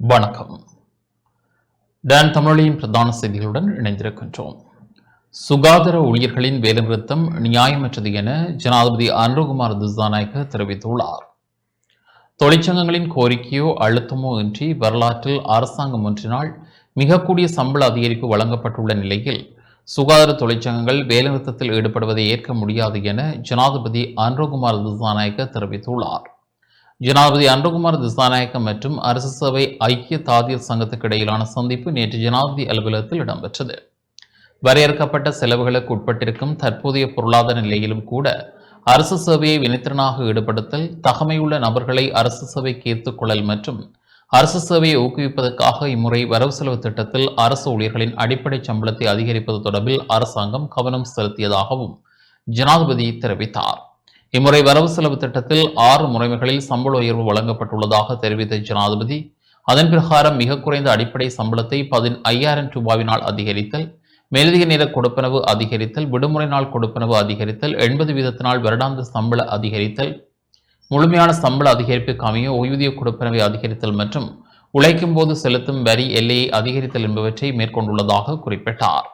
வணக்கம். டான் தமிழின் பிரதான செய்திகளுடன் இணைந்திருக்கின்றோம். சுகாதார ஊழியர்களின் வேலைநிறுத்தம் நியாயமற்றது என ஜனாதிபதி அனுகுமார் திசாநாயக்க தெரிவித்துள்ளார். தொழிற்சங்கங்களின் கோரிக்கையோ அழுத்தமோ இன்றி வரலாற்றில் அரசாங்கம் ஒன்றினால் மிகக்கூடிய சம்பள அதிகரிப்பு வழங்கப்பட்டுள்ள நிலையில் சுகாதார தொழிற்சங்கங்கள் வேலைநிறுத்தத்தில் ஈடுபடுவதை ஏற்க முடியாது என ஜனாதிபதி அனுகுமார் திசாநாயக்க தெரிவித்துள்ளார். ஜனாதிபதி அன்றகுமார் திசாநாயக்க மற்றும் அரசு சேவை ஐக்கிய தாதியர் சங்கத்துக்கு இடையிலான சந்திப்பு நேற்று ஜனாதிபதி அலுவலகத்தில் இடம்பெற்றது. வரையறுக்கப்பட்ட செலவுகளுக்கு உட்பட்டிருக்கும் தற்போதைய பொருளாதார நிலையிலும் கூட அரசு சேவையை வினைத்திறனாக ஈடுபடுத்தல் தகமையுள்ள நபர்களை அரசு சேவைக்கு ஏற்றுக்கொள்ளல் மற்றும் அரசு சேவையை ஊக்குவிப்பதற்காக இம்முறை வரவு செலவு திட்டத்தில் அரசு ஊழியர்களின் அடிப்படை சம்பளத்தை அதிகரிப்பது தொடர்பில் அரசாங்கம் கவனம் செலுத்தியதாகவும் ஜனாதிபதி தெரிவித்தார். இம்முறை வரவு செலவு திட்டத்தில் ஆறு முறைமைகளில் சம்பள உயர்வு வழங்கப்பட்டுள்ளதாக தெரிவித்த ஜனாதிபதி அதன் பிரகாரம் மிக குறைந்த அடிப்படை சம்பளத்தை பதின் ஐயாயிரம் ரூபாவினால் அதிகரித்தல் மேலதிக நேர கொடுப்பனவு அதிகரித்தல் விடுமுறை நாள் கொடுப்பனவு அதிகரித்தல் எண்பது வீதத்தினால் வருடாந்த சம்பள அதிகரித்தல் முழுமையான சம்பள அதிகரிப்புக்கு அமைய ஓய்வூதிய கொடுப்பனவை அதிகரித்தல் மற்றும் உழைக்கும் போது செலுத்தும் வரி எல்லையை அதிகரித்தல் என்பவற்றை மேற்கொண்டுள்ளதாக குறிப்பிட்டார்.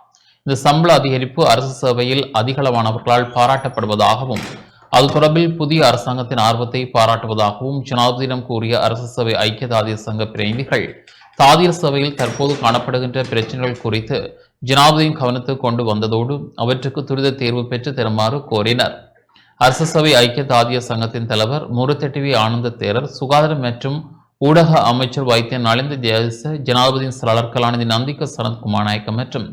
இந்த சம்பள அதிகரிப்பு அரசு சேவையில் அதிகளவானவர்களால் பாராட்டப்படுவதாகவும் அது தொடர்பில் புதிய அரசாங்கத்தின் ஆர்வத்தை பாராட்டுவதாகவும் ஜனாதிபதியிடம் கூறிய அரசு சபை ஐக்கிய தாதிய சங்க பிரதிநிதிகள் தாதிய சபையில் தற்போது காணப்படுகின்ற பிரச்சனைகள் குறித்து ஜனாதிபதியின் கவனத்துக்கு கொண்டு வந்ததோடு அவற்றுக்கு துரித தேர்வு பெற்று தருமாறு கோரினர். அரசு சபை ஐக்கிய தாதிய சங்கத்தின் தலைவர் முருத்தெட்டிவி ஆனந்த தேரர் சுகாதாரம் மற்றும் ஊடக அமைச்சர் வைத்திய நலிந்த ஜெயதிச ஜனாதிபதியின் செயலாளர் கலாநிதி நந்திக சனத்குமார் நாயக்கம் மற்றும்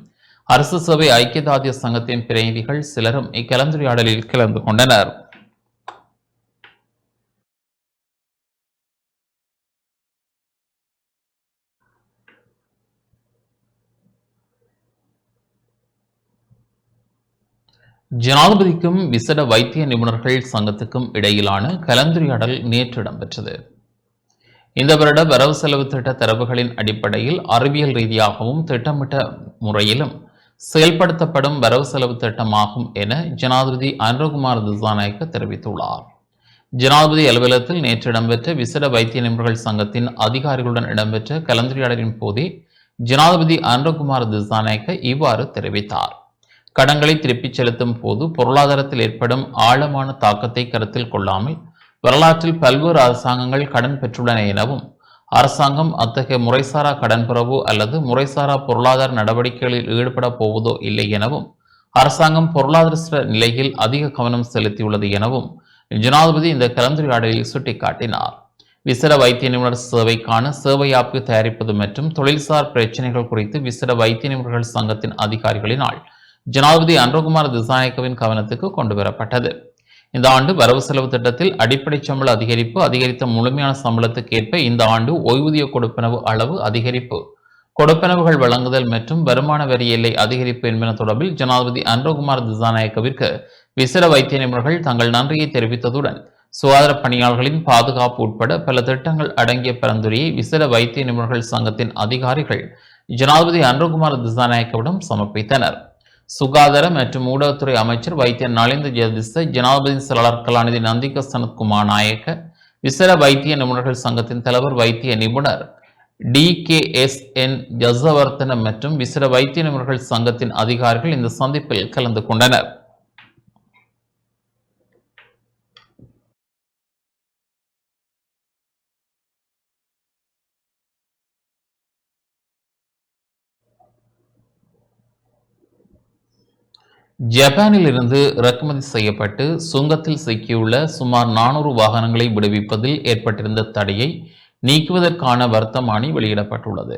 அரசு சபை ஐக்கிய தாதிய சங்கத்தின் பிரதிநிதிகள் சிலரும் இக்கலந்துரையாடலில் கலந்து கொண்டனர். ஜனாதிபதிக்கும் விசேட வைத்திய நிபுணர்கள் சங்கத்துக்கும் இடையிலான கலந்துரையாடல் நேற்று இடம்பெற்றது. இந்த வருட வரவு செலவு திட்ட தரவுகளின் அடிப்படையில் அறிவியல் ரீதியாகவும் திட்டமிட்ட முறையிலும் செயல்படுத்தப்படும் வரவு செலவு திட்டமாகும் என ஜனாதிபதி அனுரகுமார் திசாநாயக்க தெரிவித்துள்ளார். ஜனாதிபதி அலுவலகத்தில் நேற்று இடம்பெற்ற விசேட வைத்திய நிபுணர்கள் சங்கத்தின் அதிகாரிகளுடன் இடம்பெற்ற கலந்துரையாடலின் போதே ஜனாதிபதி அனுரகுமார் திசாநாயக்க இவ்வாறு தெரிவித்தார். கடன்களை திருப்பிச் செலுத்தும் போது பொருளாதாரத்தில் ஏற்படும் ஆழமான தாக்கத்தை கருத்தில் கொள்ளாமல் வரலாற்றில் பல்வேறு அரசாங்கங்கள் கடன் பெற்றுள்ளன எனவும் அரசாங்கம் அத்தகைய முறைசாரா கடன் பெறவோ அல்லது முறைசாரா பொருளாதார நடவடிக்கைகளில் ஈடுபட போவதோ இல்லை எனவும் அரசாங்கம் பொருளாதார நிலையில் அதிக கவனம் செலுத்தியுள்ளது எனவும் ஜனாதிபதி இந்த கலந்துரையாடலில் சுட்டிக்காட்டினார். விசிட வைத்திய நிபுணர் சேவைக்கான சேவை ஆப்பு தயாரிப்பது மற்றும் தொழில்சார் பிரச்சனைகள் குறித்து விசிட வைத்திய நிபுணர்கள் சங்கத்தின் அதிகாரிகளினால் ஜனாதிபதி அன்றகுமார் திசாநாயக்கவின் கவனத்துக்கு கொண்டு வரப்பட்டது இந்த ஆண்டு வரவு செலவு திட்டத்தில் அடிப்படை சம்பள அதிகரிப்பு அதிகரித்த முழுமையான சம்பளத்துக்கு ஏற்ப இந்த ஆண்டு ஓய்வூதிய கொடுப்பனவு அளவு அதிகரிப்பு. கொடுப்பனவுகள் வழங்குதல் மற்றும் வருமான வரி எல்லை அதிகரிப்பு என்பன தொடர்பில் ஜனாதிபதி அன்றகுமார் திசாநாயக்கவிற்கு விசிற வைத்திய நிபுணர்கள் தங்கள் நன்றியை தெரிவித்ததுடன் சுகாதார பணியாளர்களின் பாதுகாப்பு உட்பட பல திட்டங்கள் அடங்கிய பரிந்துரையை விசிற வைத்திய நிபுணர்கள் சங்கத்தின் அதிகாரிகள் ஜனாதிபதி அன்றகுமார் திசாநாயக்கவிடம் சமர்ப்பித்தனர். சுகாதார மற்றும் ஊடகத்துறை அமைச்சர் வைத்திய நலிந்த ஜெயதிச ஜனாதிபதி செயலாளர் கலாநிதி நந்திக சனத்குமார் நாயக்க விசர வைத்திய நிபுணர்கள் சங்கத்தின் தலைவர் வைத்திய நிபுணர் T K S N Jayawardena மற்றும் விசர வைத்திய நிபுணர்கள் சங்கத்தின் அதிகாரிகள் இந்த சந்திப்பில் கலந்து கொண்டனர். ஜப்பானில் இருந்து இறக்குமதி செய்யப்பட்டு சுங்கத்தில் சிக்கியுள்ள சுமார் நானூறு வாகனங்களை விடுவிப்பதில் ஏற்பட்டிருந்த தடையை நீக்குவதற்கான வர்த்தமானி வெளியிடப்பட்டுள்ளது.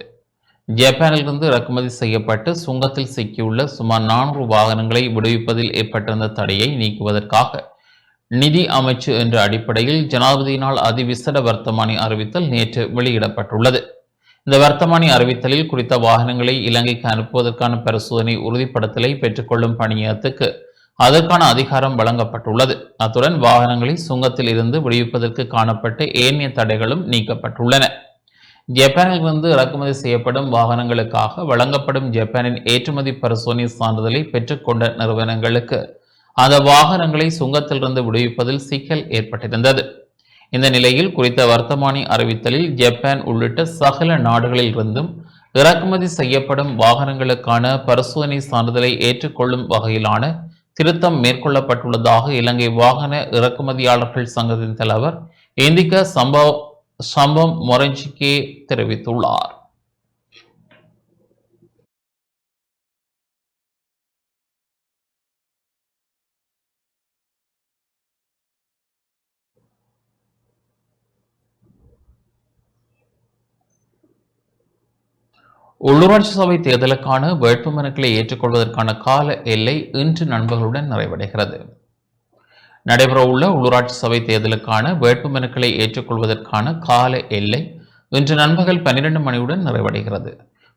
ஜப்பானிலிருந்து இறக்குமதி செய்யப்பட்டு சுங்கத்தில் சிக்கியுள்ள சுமார் நானூறு வாகனங்களை விடுவிப்பதில் ஏற்பட்டிருந்த தடையை நீக்குவதற்காக நிதி அமைச்சு என்ற அடிப்படையில் ஜனாதிபதியினால் அதிவிசட வர்த்தமானி அறிவித்தல் நேற்று வெளியிடப்பட்டுள்ளது. இந்த வர்த்தமானி அறிவித்தலில் குறித்த வாகனங்களை இலங்கைக்கு அனுப்புவதற்கான பரிசோதனை உறுதிப்படுத்தலை பெற்றுக்கொள்ளும் பணியத்துக்கு அதற்கான அதிகாரம் வழங்கப்பட்டுள்ளது. அத்துடன் வாகனங்களை சுங்கத்தில் இருந்து விடுவிப்பதற்கு காணப்பட்ட ஏனைய தடைகளும் நீக்கப்பட்டுள்ளன. ஜப்பானில் இருந்து இறக்குமதி செய்யப்படும் வாகனங்களுக்காக வழங்கப்படும் ஜப்பானின் ஏற்றுமதி பரிசோதனை சான்றிதழை பெற்றுக்கொண்ட நிறுவனங்களுக்கு அந்த வாகனங்களை சுங்கத்திலிருந்து விடுவிப்பதில் சிக்கல் ஏற்பட்டிருந்தது. இந்த நிலையில் குறித்த வர்த்தமானி அறிவித்தலில் ஜப்பான் உள்ளிட்ட சகல நாடுகளில் இருந்தும் இறக்குமதி செய்யப்படும் வாகனங்களுக்கான பரிசோதனை சான்றிதழை ஏற்றுக்கொள்ளும் வகையிலான திருத்தம் மேற்கொள்ளப்பட்டுள்ளதாக இலங்கை வாகன இறக்குமதியாளர்கள் சங்கத்தின் தலைவர் இந்திக சம்பவ் சம்பம் மொரஞ்சிகே தெரிவித்துள்ளார். உள்ளூராட்சி சபை தேர்தலுக்கான வேட்புமனுக்களை ஏற்றுக்கொள்வதற்கான கால எல்லை இன்று நண்பர்களுடன் நிறைவடைகிறது. நடைபெறவுள்ள உள்ளூராட்சி சபை தேர்தலுக்கான வேட்புமனுக்களை ஏற்றுக்கொள்வதற்கான கால எல்லை இன்று நண்பகல் பன்னிரண்டு மணியுடன் நிறைவடைகிறது.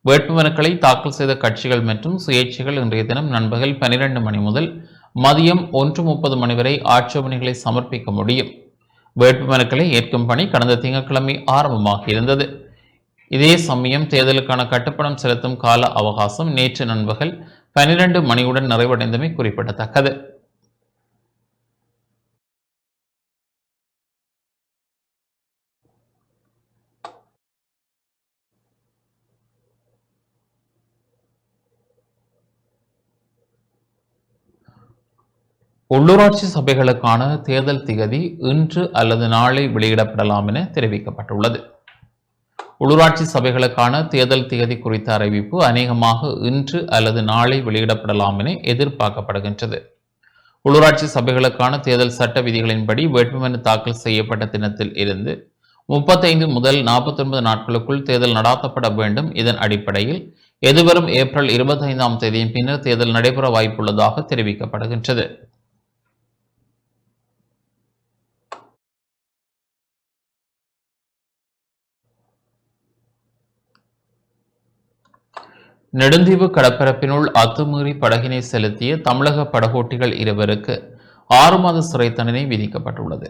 வேட்புமனுக்களை தாக்கல் செய்த கட்சிகள் மற்றும் சுயேட்சைகள் இன்றைய தினம் நண்பகல் பன்னிரண்டு மணி முதல் மதியம் ஒன்று முப்பது மணி வரை ஆட்சேபனைகளை சமர்ப்பிக்க முடியும். வேட்புமனுக்களை ஏற்கும் பணி கடந்த திங்கட்கிழமை ஆரம்பமாகியிருந்தது. இதே சமயம் தேர்தலுக்கான கட்டுப்பணம் செலுத்தும் கால அவகாசம் நேற்று நண்பகல் பனிரெண்டு மணியுடன் நிறைவடைந்தமை குறிப்பிடத்தக்கது. உள்ளூராட்சி சபைகளுக்கான தேர்தல் திகதி இன்று அல்லது நாளை வெளியிடப்படலாம் என தெரிவிக்கப்பட்டுள்ளது. உள்ளூராட்சி சபைகளுக்கான தேர்தல் தேதி குறித்த அறிவிப்பு அநேகமாக இன்று அல்லது நாளை வெளியிடப்படலாம் என எதிர்பார்க்கப்படுகின்றது. உள்ளூராட்சி சபைகளுக்கான தேர்தல் சட்ட விதிகளின்படி வேட்புமனு தாக்கல் செய்யப்பட்ட தினத்தில் இருந்து முப்பத்தைந்து முதல் நாற்பத்தொன்பது நாட்களுக்குள் தேர்தல் நடாத்தப்பட வேண்டும் இதன் அடிப்படையில் எதிர்வரும் ஏப்ரல் இருபத்தைந்தாம் தேதியின் பின்னர் தேர்தல் நடைபெற வாய்ப்புள்ளதாக தெரிவிக்கப்படுகின்றது. நெடுந்தீவு கடற்பரப்பினுள் அத்துமீறி படகினை செலுத்திய தமிழக படகோட்டிகள் இருவருக்கு ஆறு மாத சிறை தண்டனை விதிக்கப்பட்டுள்ளது.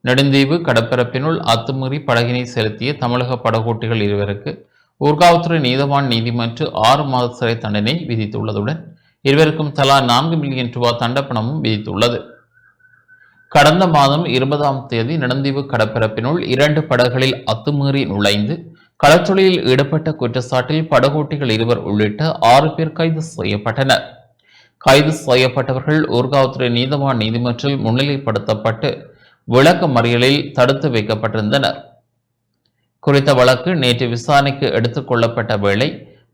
நெடுந்தீவு கடற்பரப்பினுள் அத்துமீறி படகினை செலுத்திய தமிழக படகோட்டிகள் இருவருக்கு ஊர்காவத்துறை நீதவான் நீதிமன்றம் ஆறு மாத சிறை தண்டனை விதித்துள்ளதுடன் இருவருக்கும் தலா நான்கு மில்லியன் ரூபாய் தண்டப்பணமும் விதித்துள்ளது. கடந்த மாதம் இருபதாம் தேதி நெடுந்தீவு கடற்பரப்பினுள் இரண்டு படகுகளில் அத்துமீறி நுழைந்து களத்தொழிலில் ஈடுபட்ட குற்றச்சாட்டில் படகோட்டிகள் இருவர் உள்ளிட்ட ஆறு பேர் கைது செய்யப்பட்டனர். கைது செய்யப்பட்டவர்கள் ஊர்காவத்துறை நீதவான் நீதிமன்றில் முன்னிலைப்படுத்தப்பட்டு விளக்க மறியலில் தடுத்து வைக்கப்பட்டிருந்தனர். குறித்த வழக்கு நேற்று விசாரணைக்கு எடுத்துக் கொள்ளப்பட்ட வேளை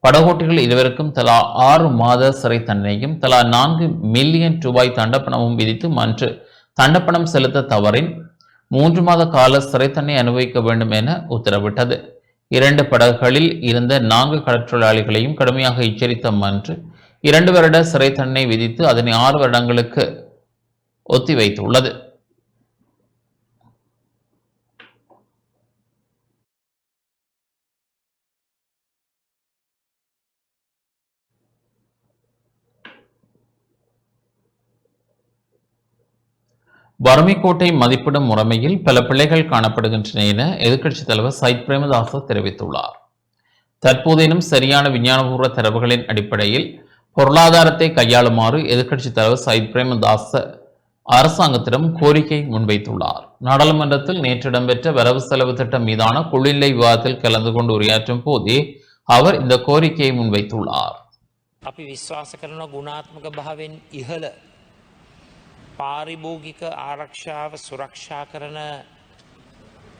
படகோட்டிகள் இருவருக்கும் தலா ஆறு மாத சிறை தண்டனையும் தலா நான்கு மில்லியன் ரூபாய் தண்டப்பணமும் விதித்து மன்று தண்டப்பணம் செலுத்த தவறின் மூன்று மாத கால சிறை தண்டனை அனுபவிக்க வேண்டும் என உத்தரவிட்டது. இரண்டு படகுகளில் இருந்த நான்கு கடற்றொழிலாளிகளையும் கடுமையாக எச்சரித்த மன்று இரண்டு வருட சிறை தண்டனை விதித்து அதனை ஆறு வருடங்களுக்கு ஒத்திவைத்துள்ளது. வறுமைக்கோட்டை மதிப்பிடும் முறைமையில் பல பிள்ளைகள் காணப்படுகின்றன என எதிர்க்கட்சித் தலைவர் சைத் பிரேமதாச தெரிவித்துள்ளார் தற்போதேனும் சரியான விஞ்ஞானபூர்வ தரவுகளின் அடிப்படையில் பொருளாதாரத்தை கையாளுமாறு எதிர்க்கட்சித் தலைவர் சயித் பிரேமதாச அரசாங்கத்திடம் கோரிக்கை முன்வைத்துள்ளார் நாடாளுமன்றத்தில் நேற்று இடம்பெற்ற வரவு செலவு திட்டம் மீதான குளிர்நிலை விவாதத்தில் கலந்து கொண்டு உரையாற்றும் போதே அவர் இந்த கோரிக்கையை முன்வைத்துள்ளார் අපි විශ්වාස කරන ගුණාත්මක භාවෙන් ඉහළ පාරිභෝගික ආරක්ෂාව සුරක්ෂා කරන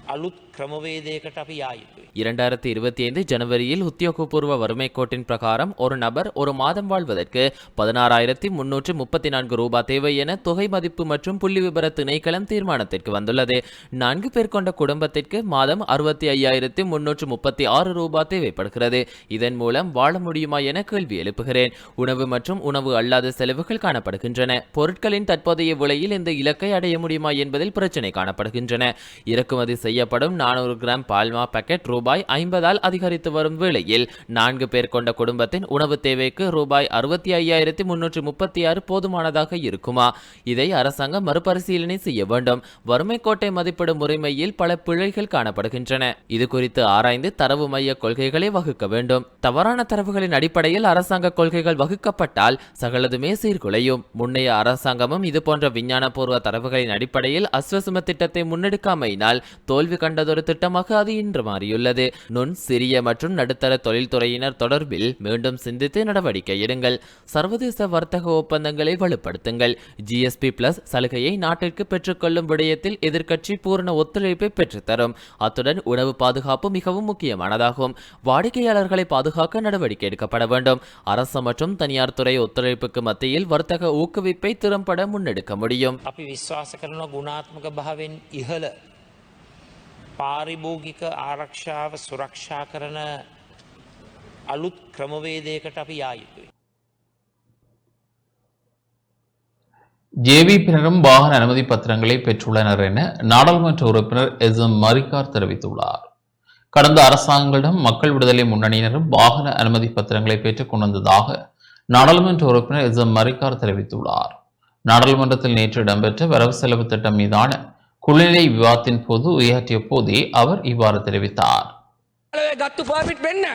අලුත් ක්‍රමවේදයකට අපි යා යුතුයි. இரண்டாயிரத்தி இருபத்தி ஐந்து ஜனவரியில் உத்தியோகபூர்வ வறுமை கோட்டின் பிரகாரம் ஒரு நபர் ஒரு மாதம் வாழ்வதற்கு பதினாறாயிரத்தி முன்னூற்று முப்பத்தி நான்கு ரூபாய் தேவை என தொகை மதிப்பு மற்றும் புள்ளி விபர திணைக்களம் தீர்மானத்திற்கு வந்துள்ளது நான்கு பேர் கொண்ட குடும்பத்திற்கு மாதம் அறுபத்தி ஐயாயிரத்தி முன்னூற்று முப்பத்தி ஆறு ரூபாய் தேவைப்படுகிறது இதன் மூலம் வாழ முடியுமா என கேள்வி எழுப்புகிறேன் உணவு மற்றும் உணவு அல்லாத செலவுகள் காணப்படுகின்றன பொருட்களின் தற்போதைய விலையில் இந்த இலக்கை அடைய முடியுமா என்பதில் பிரச்சினை காணப்படுகின்றன இறக்குமதி செய்யப்படும் நானூறு கிராம் பால்மா பாக்கெட் ரூபாய் ஐம்பதால் அதிகரித்து வரும் வேளையில் நான்கு பேர் கொண்ட குடும்பத்தின் உணவு தேவைக்கு ரூபாய் அறுபத்தி ஐயாயிரத்தி முன்னூற்றி முப்பத்தி ஆறு போதுமானதாக இருக்குமா? இதை அரசாங்கம் மறுபரிசீலனை செய்ய வேண்டும். வறுமை கோட்டை மதிப்பிடும் முறைமையில் பல பிழைகள் காணப்படுகின்றன. இது குறித்து ஆராய்ந்து தரவு மைய கொள்கைகளை வகுக்க வேண்டும். தவறான தரவுகளின் அடிப்படையில் அரசாங்க கொள்கைகள் வகுக்கப்பட்டால் சகலதுமே சீர்குலையும். முன்னைய அரசாங்கமும் இதுபோன்ற விஞ்ஞானபூர்வ தரவுகளின் அடிப்படையில் அஸ்வசும திட்டத்தை முன்னெடுக்காமையினால் தோல்வி கண்டது என்பதொரு திட்டமாக அது இன்று மாறியுள்ளது. நுண் சிறிய மற்றும் நடுத்தர தொழில்துறையினர் தொடர்பில் மீண்டும் சிந்தித்து நடவடிக்கை எடுங்கள். சர்வதேச வர்த்தக ஒப்பந்தங்களை வலுப்படுத்துங்கள். ஜிஎஸ்பி பிளஸ் சலுகையை நாட்டிற்கு பெற்றுக்கொள்ளும் விடயத்தில் எதிர்க்கட்சி பூர்ண ஒத்துழைப்பை பெற்றுத்தரும். அத்துடன் உணவு பாதுகாப்பு மிகவும் முக்கியமானதாகும். வாடிக்கையாளர்களை பாதுகாக்க நடவடிக்கை எடுக்கப்பட வேண்டும். அரசு மற்றும் தனியார் துறை ஒத்துழைப்புக்கு மத்தியில் வர்த்தக ஊக்குவிப்பை திறம்பட முன்னெடுக்க முடியும். පාරිභෝගික ආරක්ෂාව සුරක්ෂා කරන අලුත් ක්‍රමවේදයකට අපි යා යුතුයි. ஜேவிபியினரும் வாகன அனுமதி பத்திரங்களை பெற்றுள்ளனர் என நாடாளுமன்ற உறுப்பினர் எஸ் எம் மரிக்கார் தெரிவித்துள்ளார் கடந்த அரசாங்கங்களிடம் மக்கள் விடுதலை முன்னணியினரும் வாகன அனுமதி பத்திரங்களை பெற்றுக் கொண்டிருந்ததாக நாடாளுமன்ற உறுப்பினர் எஸ் எம் மரிக்கார் தெரிவித்துள்ளார் நாடாளுமன்றத்தில் நேற்று இடம்பெற்ற வரவு செலவு திட்டம் மீதான குளிநிலை விவாதத்தின் போது உரையாற்றிய போதே அவர் இவ்வாறு தெரிவித்தார். ගත්තු පර්මිට් වෙන්න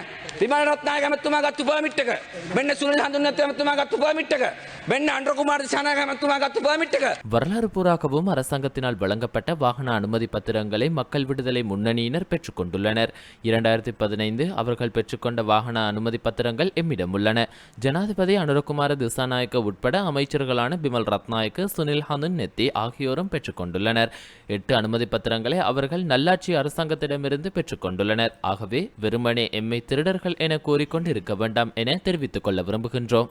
විමල රත්නායක ඇමතුමා ගත්තු පර්මිට් එක වෙන්න සුනිල් හඳුන්නත් ඇමතුමා ගත්තු පර්මිට් එක වෙන්න අන්ඩ්‍ර කුමාර දිසානායක ඇමතුමා ගත්තු පර්මිට් එක வரலாறு பூராகவும் அரசாங்கத்தினால் வழங்கப்பட்ட வாகன அனுமதி பத்திரங்களை மக்கள் விடுதலை முன்னணியினர் பெற்றுக்கொண்டுள்ளனர் இரண்டாயிரத்தி பதினைந்து அவர்கள் பெற்றுக்கொண்ட வாகன அனுமதி பத்திரங்கள் எம்மிடம் உள்ளன ஜனாதிபதி அனுரகுமார திசாநாயக்க உட்பட அமைச்சர்களான பிமல் ரத்நாயக்க சுனில் ஹனுன் நெத்தி ஆகியோரும் பெற்றுக்கொண்டுள்ளனர் எட்டு அனுமதி பத்திரங்களை அவர்கள் நல்லாட்சி அரசாங்கத்திடமிருந்து பெற்றுக்கொண்டுள்ளனர் ஆகவே எனவே வெறுமனே எம்மை திருடர்கள் என கூறிக்கொண்டிருக்க வேண்டாம் என தெரிவித்துக் கொள்ள விரும்புகின்றோம்.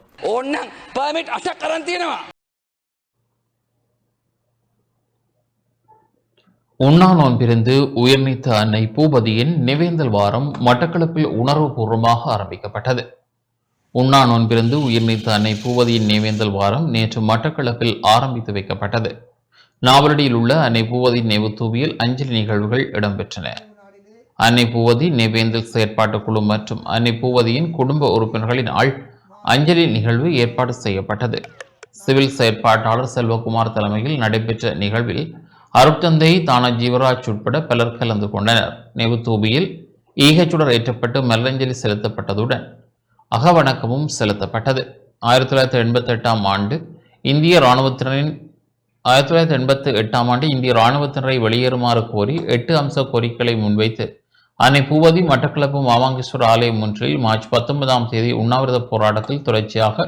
உண்ணாநோன்பிருந்து உயர்நீத்த அன்னை பூபதியின் நிவேந்தல் வாரம் மட்டக்களப்பில் உணர்வுபூர்வமாக ஆரம்பிக்கப்பட்டது. உண்ணாநோன்பிருந்து உயிர்நீத்த அன்னை பூவதியின் நிவேந்தல் வாரம் நேற்று மட்டக்களப்பில் ஆரம்பித்து வைக்கப்பட்டது. நாவலடியில் உள்ள அன்னை பூவதி நினைவு தூவியில் அஞ்சலி நிகழ்வுகள் இடம்பெற்றன. அன்னை பூவதி நெவேந்தில் செயற்பாட்டு குழு மற்றும் அன்னை பூவதியின் குடும்ப உறுப்பினர்களினால் அஞ்சலி நிகழ்வு ஏற்பாடு செய்யப்பட்டது. சிவில் செயற்பாட்டாளர் செல்வகுமார் தலைமையில் நடைபெற்ற நிகழ்வில் அருட்தந்தை தான ஜீவராஜ் உட்பட பலர் கலந்து கொண்டனர். நெவுத்தூபியில் ஈகச்சுடர் ஏற்றப்பட்டு மலரஞ்சலி செலுத்தப்பட்டதுடன் அகவணக்கமும் செலுத்தப்பட்டது. ஆயிரத்தி தொள்ளாயிரத்தி எண்பத்தி எட்டாம் ஆண்டு இந்திய இராணுவத்தினரின் ஆயிரத்தி தொள்ளாயிரத்தி எண்பத்தி எட்டாம் ஆண்டு இந்திய இராணுவத்தினரை வெளியேறுமாறு கோரி எட்டு அம்ச கோரிக்கைகளை முன்வைத்து அன்னை பூவதி மட்டக்களப்பு மாமாங்கேஸ்வரர் ஆலயம் ஒன்றில் மார்ச் பத்தொன்பதாம் தேதி உண்ணாவிரத போராட்டத்தில் தொடர்ச்சியாக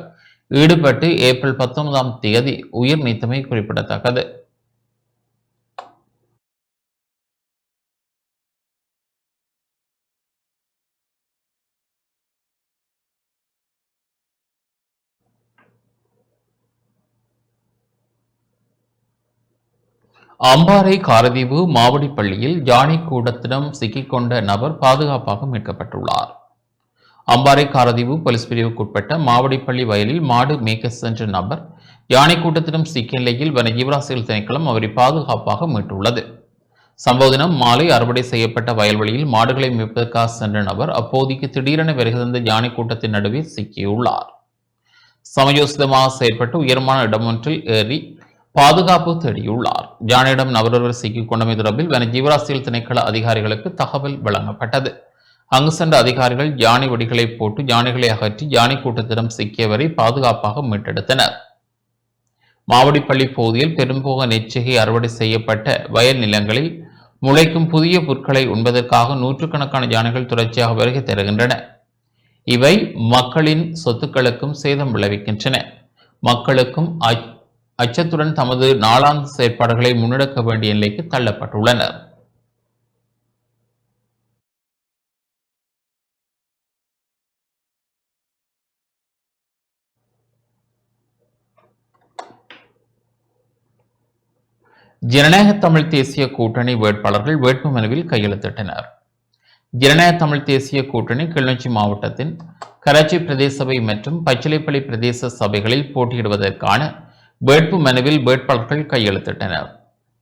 ஈடுபட்டு ஏப்ரல் பத்தொன்பதாம் தேதி உயிர் நீத்தமை குறிப்பிடத்தக்கது. அம்பாறை காரதீவு மாவடிப்பள்ளியில் ஜானி கூடத்திடம் சிக்கிக்கொண்ட நபர் பாதுகாப்பாக மீட்கப்பட்டுள்ளார். அம்பாறை காரதீவு போலீஸ் பிரிவுக்குட்பட்ட மாவடிப்பள்ளி வயலில் மாடு மேய்க்க சென்ற நபர் யானை கூட்டத்திடம் சிக்கிய நிலையில் வன ஜீவராசிகள் திணைக்களம் அவரை பாதுகாப்பாக மீட்டுள்ளது. சம்பவ தினம் மாலை அறுவடை செய்யப்பட்ட வயல்வெளியில் மாடுகளை மீட்பதற்காக சென்ற நபர் அப்போதைக்கு திடீரென வருகிற யானை கூட்டத்தின் நடுவே சிக்கியுள்ளார். சமயோசிதமாக செயற்பட்டு உயரமான இடமொன்றில் ஏறி பாதுகாப்பு தேடியுள்ளார். ஜானியிடம் நபரொருவர் சிக்கிக் கொண்டமை தொடர்பில் வன திணைக்கள அதிகாரிகளுக்கு தகவல் வழங்கப்பட்டது. அங்கு சென்ற அதிகாரிகள் யானை வெடிகளை போட்டு யானைகளை அகற்றி யானை கூட்டத்திடம் சிக்கியவரை பாதுகாப்பாக மீட்டெடுத்தனர். மாவடிப்பள்ளி பகுதியில் பெரும்போக நெச்சிகை அறுவடை செய்யப்பட்ட வயல் நிலங்களில் முளைக்கும் புதிய புற்களை உண்பதற்காக நூற்றுக்கணக்கான யானைகள் தொடர்ச்சியாக வருகை தருகின்றன. இவை மக்களின் சொத்துக்களுக்கும் சேதம் விளைவிக்கின்றன. மக்களுக்கும் அச்சத்துடன் தமது நாளாந்த செயற்பாடுகளை முன்னெடுக்க வேண்டிய நிலைக்கு தள்ளப்பட்டுள்ளனர். ஜனநாயக தமிழ் தேசிய கூட்டணி வேட்பாளர்கள் வேட்புமனுவில் கையெழுத்திட்டனர். ஜனநாயக தமிழ் தேசிய கூட்டணி கிளிநொச்சி மாவட்டத்தின் கராச்சி பிரதேச சபை மற்றும் பச்சிலைப்பள்ளி பிரதேச சபைகளில் போட்டியிடுவதற்கான வேட்பு மனுவில் வேட்பாளர்கள் கையெழுத்திட்டனர்.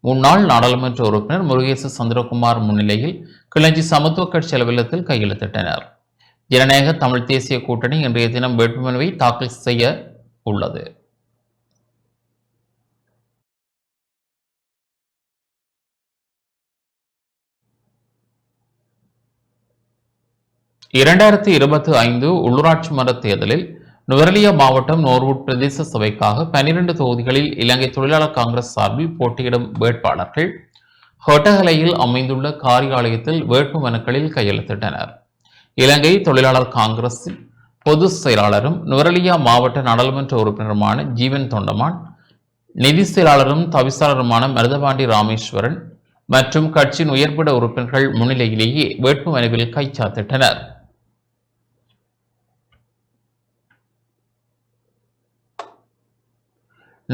முன்னாள் நாடாளுமன்ற உறுப்பினர் முருகேச சந்திரகுமார் முன்னிலையில் கிளஞ்சி சமத்துவ கட்சி அலுவலகத்தில் கையெழுத்திட்டனர். ஜனநாயக தமிழ் தேசிய கூட்டணி இன்றைய தினம் வேட்புமனுவை தாக்கல் செய்ய உள்ளது. இரண்டாயிரத்தி இருபத்தி ஐந்து உள்ளூராட்சி மன்ற தேர்தலில் நுவரலியா மாவட்டம் நோர்வுட் பிரதேச சபைக்காக பனிரெண்டு தொகுதிகளில் இலங்கை தொழிலாளர் காங்கிரஸ் சார்பில் போட்டியிடும் வேட்பாளர்கள் ஹொட்டகலையில் அமைந்துள்ள காரியாலயத்தில் வேட்பு மனுக்களில் கையெழுத்திட்டனர். இலங்கை தொழிலாளர் காங்கிரஸின் பொதுச் செயலாளரும் நுவரலியா மாவட்ட நாடாளுமன்ற உறுப்பினருமான ஜீவன் தொண்டமான் நிதி செயலாளரும் தவிசாளருமான மருதபாண்டி ராமேஸ்வரன் மற்றும் கட்சியின் உயர்பட உறுப்பினர்கள் முன்னிலையிலேயே வேட்பு மனுவில் கைச்சாத்திட்டனர்.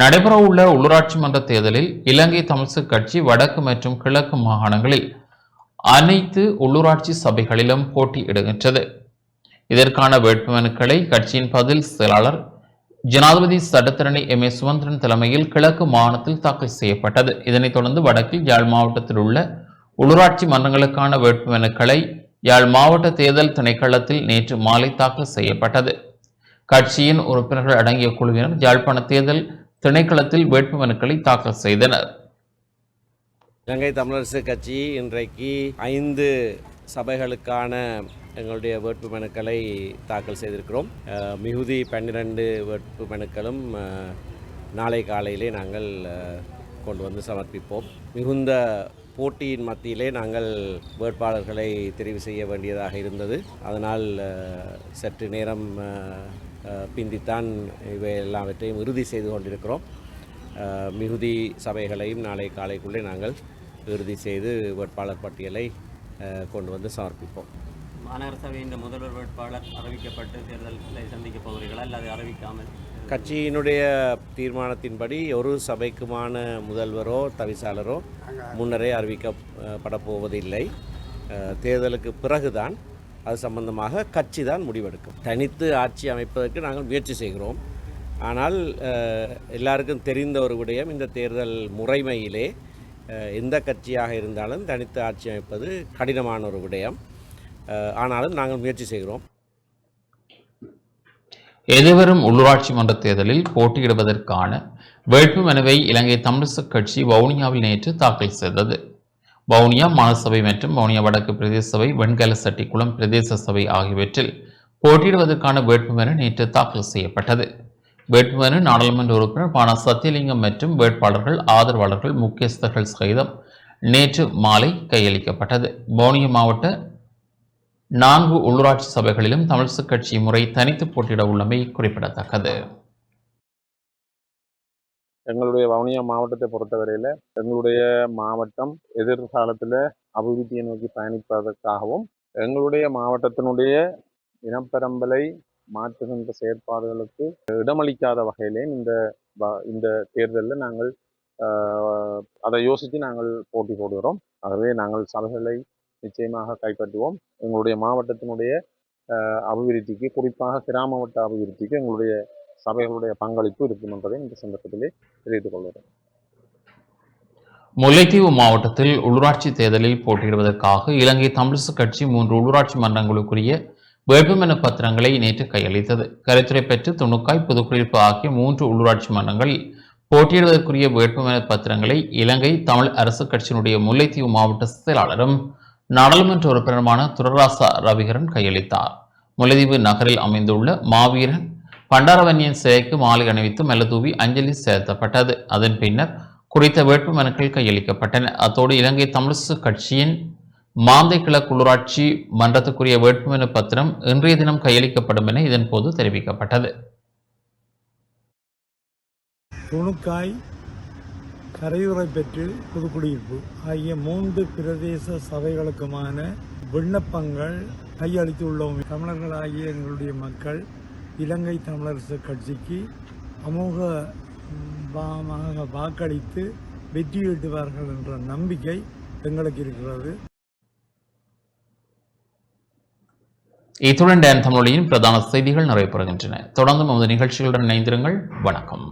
நடைபெறவுள்ள உள்ளூராட்சி மன்ற தேர்தலில் இலங்கை தமிழ்சு கட்சி வடக்கு மற்றும் கிழக்கு மாகாணங்களில் அனைத்து உள்ளூராட்சி சபைகளிலும் போட்டியிடுகின்றது. இதற்கான வேட்புமனுக்களை கட்சியின் பதில் செயலாளர் ஜனாதிபதி சட்டத்தரணி எம். ஏ. சுமந்திரன் தலைமையில் கிழக்கு மாகாணத்தில் தாக்கல் செய்யப்பட்டது. இதனைத் தொடர்ந்து வடக்கில் யாழ் மாவட்டத்தில் உள்ள உள்ளூராட்சி மன்றங்களுக்கான வேட்புமனுக்களை யாழ் மாவட்ட தேர்தல் திணைக்களத்தில் நேற்று மாலை தாக்கல் செய்யப்பட்டது. கட்சியின் உறுப்பினர்கள் அடங்கிய குழுவினர் யாழ்ப்பாண தேர்தல் திணைக்களத்தில் வேட்புமனுக்களை தாக்கல் செய்தனர். இலங்கை தமிழரசு கட்சி இன்றைக்கு ஐந்து சபைகளுக்கான எங்களுடைய வேட்பு மனுக்களை தாக்கல் செய்திருக்கிறோம். மிகுதி பன்னிரண்டு வேட்பு மனுக்களும் நாளை காலையிலே நாங்கள் கொண்டு வந்து சமர்ப்பிப்போம். மிகுந்த போட்டியின் மத்தியிலே நாங்கள் வேட்பாளர்களை தெரிவு செய்ய வேண்டியதாக இருந்தது. அதனால் சற்று நேரம் பிந்தித்தான் இவை எல்லாவற்றையும் இறுதி செய்து கொண்டிருக்கிறோம். மிகுதி சபைகளையும் நாளை காலைக்குள்ளே நாங்கள் இறுதி செய்து வேட்பாளர் பட்டியலை கொண்டு வந்து சமர்ப்பிப்போம். மாநகர சபையின் முதல்வர் வேட்பாளர் அறிவிக்கப்பட்டு தேர்தலை சந்திக்கப் போகிறீர்களா? அல்லது அறிவிக்காமல் கட்சியினுடைய தீர்மானத்தின்படி ஒரு சபைக்குமான முதல்வரோ தவிசாளரோ முன்னரே அறிவிக்கப்பட போவதில்லை. தேர்தலுக்கு பிறகுதான் அது சம்பந்தமாக கட்சி தான் முடிவெடுக்கும். தனித்து ஆட்சி அமைப்பதற்கு நாங்கள் முயற்சி செய்கிறோம். ஆனால் எல்லாருக்கும் தெரிந்த ஒரு விடயம் இந்த தேர்தல் முறைமையிலே எந்த கட்சியாக இருந்தாலும் தனித்து ஆட்சி அமைப்பது கடினமான ஒரு விடயம். ஆனாலும் நாங்கள் முயற்சி செய்கிறோம். எதிர்வரும் உள்ளூராட்சி மன்ற தேர்தலில் போட்டியிடுவதற்கான வேட்புமனுவை இலங்கை தமிழிசு கட்சி வவுனியாவில் நேற்று தாக்கல் செய்தது. வவுனியா மாநசபை மற்றும் வவுனியா வடக்கு பிரதேச சபை வெண்கல சட்டிக்குளம் பிரதேச சபை ஆகியவற்றில் போட்டியிடுவதற்கான வேட்புமனு நேற்று தாக்கல் செய்யப்பட்டது. வேட்புமனு நாடாளுமன்ற உறுப்பினர் பானா சத்தியலிங்கம் மற்றும் வேட்பாளர்கள் ஆதரவாளர்கள் முக்கியஸ்தர்கள் சகிதம் நேற்று மாலை கையளிக்கப்பட்டது. வவுனியா மாவட்ட நான்கு உள்ளூராட்சி சபைகளிலும் தமிழ்சு கட்சி முறை தனித்து போட்டியிட உள்ளமை குறிப்பிடத்தக்கது. எங்களுடைய வவுனியா மாவட்டத்தை பொறுத்தவரையில் எங்களுடைய மாவட்டம் எதிர்காலத்தில் அபிவிருத்தியை நோக்கி பயணிப்பதற்காகவும் எங்களுடைய மாவட்டத்தினுடைய இனப்பெரம்பலை மாற்றுகின்ற செயற்பாடுகளுக்கு இடமளிக்காத வகையிலேயும் இந்த இந்த தேர்தலில் நாங்கள் அதை யோசித்து நாங்கள் போட்டி போடுகிறோம். ஆகவே நாங்கள் சலுகைகளை நிச்சயமாக கைப்பற்றுவோம். எங்களுடைய மாவட்டத்தினுடைய அபிவிருத்திக்கு குறிப்பாக கிராம வட்ட அபிவிருத்திக்கு எங்களுடைய சபைகளுடைய பங்களிப்பு இருக்கும் என்பதை இந்த சந்தர்ப்பத்திலே தெரிவித்துக் கொள்கிறேன் முல்லைத்தீவு மாவட்டத்தில் உள்ளூராட்சி தேர்தலில் போட்டியிடுவதற்காக இலங்கை தமிழிசு கட்சி மூன்று உள்ளூராட்சி மன்றங்களுக்குரிய வேட்புமனு பத்திரங்களை நேற்று கையளித்தது. கருத்துரை பெற்று துணுக்காய் புதுக்குடியிருப்பு ஆகிய மூன்று உள்ளூராட்சி மன்றங்களில் போட்டியிடுவதற்குரிய வேட்புமனு பத்திரங்களை இலங்கை தமிழ் அரசு கட்சியினுடைய முல்லைத்தீவு மாவட்ட செயலாளரும் நாடாளுமன்ற உறுப்பினருமான துரராசா ரவிகரன் கையளித்தார். முல்லைத்தீவு நகரில் அமைந்துள்ள மாவீரன் பண்டாரவன்யன் சிலைக்கு மாலை அணிவித்து மெல்லதூவி அஞ்சலி செலுத்தப்பட்டது. அதன் பின்னர் குறித்த வேட்பு மனுக்கள் கையளிக்கப்பட்டன. அத்தோடு இலங்கை தமிழிசு கட்சியின் மாந்தை கிழக்கு உள்ளூராட்சி மன்றத்துக்குரிய வேட்புமனு பத்திரம் இன்றைய தினம் கையளிக்கப்படும் என இதன் போது தெரிவிக்கப்பட்டது. துணுக்காய் கரையுறை பெற்று புதுக்குடியிருப்பு ஆகிய மூன்று பிரதேச சபைகளுக்குமான விண்ணப்பங்கள் கையளித்து உள்ளோம் தமிழர்களாகிய எங்களுடைய மக்கள் இலங்கை தமிழரசு கட்சிக்கு அமோக வாக்களித்து வெற்றியீட்டுவார்கள் என்ற நம்பிக்கை எங்களுக்கு இருக்கிறது. இத்துடன் டேன் தமிழொலியின் பிரதான செய்திகள் நிறைவு பெறுகின்றன தொடர்ந்து நமது நிகழ்ச்சிகளுடன் இணைந்திருங்கள். வணக்கம்.